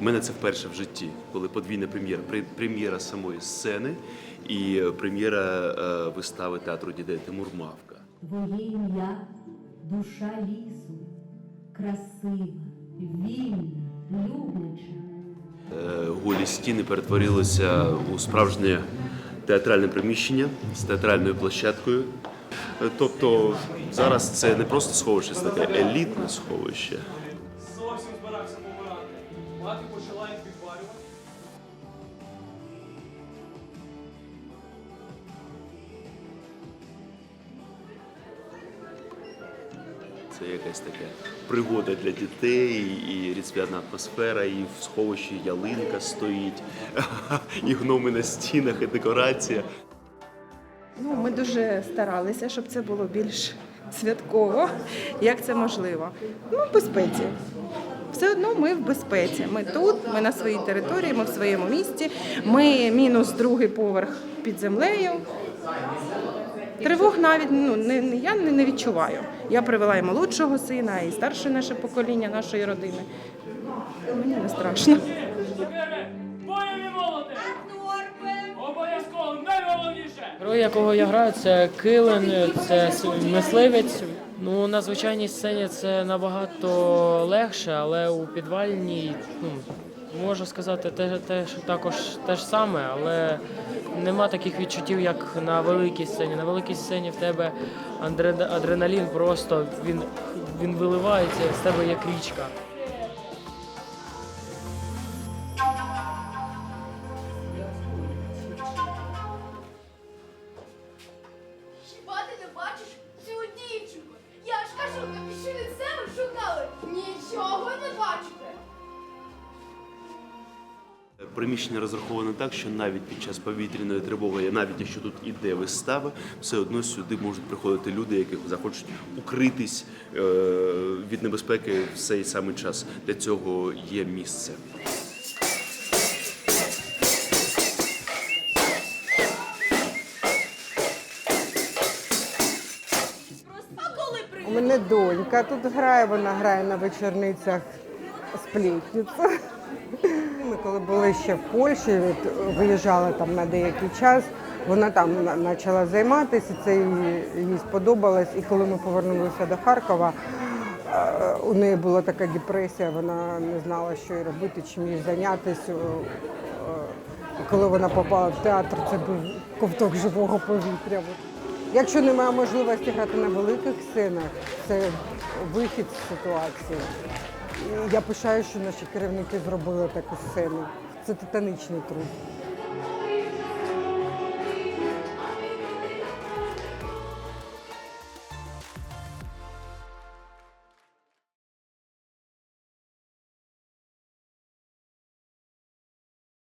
У мене це вперше в житті, коли подвійна прем'єра. Прем'єра самої сцени і е, прем'єра е, вистави театру дітей Тимур Мавка. Твоє ім'я душа лісу, красива, вільна, любляча. Е, Голі стіни перетворилися у справжнє театральне приміщення з театральною площадкою. Тобто зараз це не просто сховище, це таке елітне сховище. Це якась така пригода для дітей, і різдвяна атмосфера, і в сховищі ялинка стоїть, і гноми на стінах, і декорація. Ну, ми дуже старалися, щоб це було більш святково, як це можливо. Ну, в безпеці. Все одно ми в безпеці. Ми тут, ми на своїй території, ми в своєму місті. Ми мінус другий поверх під землею. Тривог навіть ну, не, я не, відчуваю. Я привела і молодшого сина, і старше наше покоління нашої родини. Мені не страшно. Обов'язково найголовніше! Герой, якого я граю, це килин, це мисливець. Ну, на звичайній сцені це набагато легше, але у підвальній, ну, можу сказати, те, те, що також те ж саме, але нема таких відчуттів, як на великій сцені. На великій сцені в тебе адреналін просто він, він виливається, з тебе як річка. Хіба ти не бачиш цю дівчинку? Я ж кажу, тобі що від себе шукали? Нічого Приміщення розраховане так, що навіть під час повітряної тривоги, навіть якщо тут іде вистава, все одно сюди можуть приходити люди, які захочуть укритись е, від небезпеки в цей самий час. Для цього є місце. У мене донька тут грає, вона грає на вечорницях сплітницю. Коли були ще в Польщі, от, виїжджали там на деякий час, вона там почала займатися, це їй, їй сподобалось. І коли ми повернулися до Харкова, е, у неї була така депресія, вона не знала, що їй робити, чим їй зайнятися. Е, І коли вона попала в театр, це був ковток живого повітря. Якщо немає можливості грати на великих сценах, це вихід з ситуації. Я пишаю, що наші керівники зробили таку сцену. Це титанічний труд.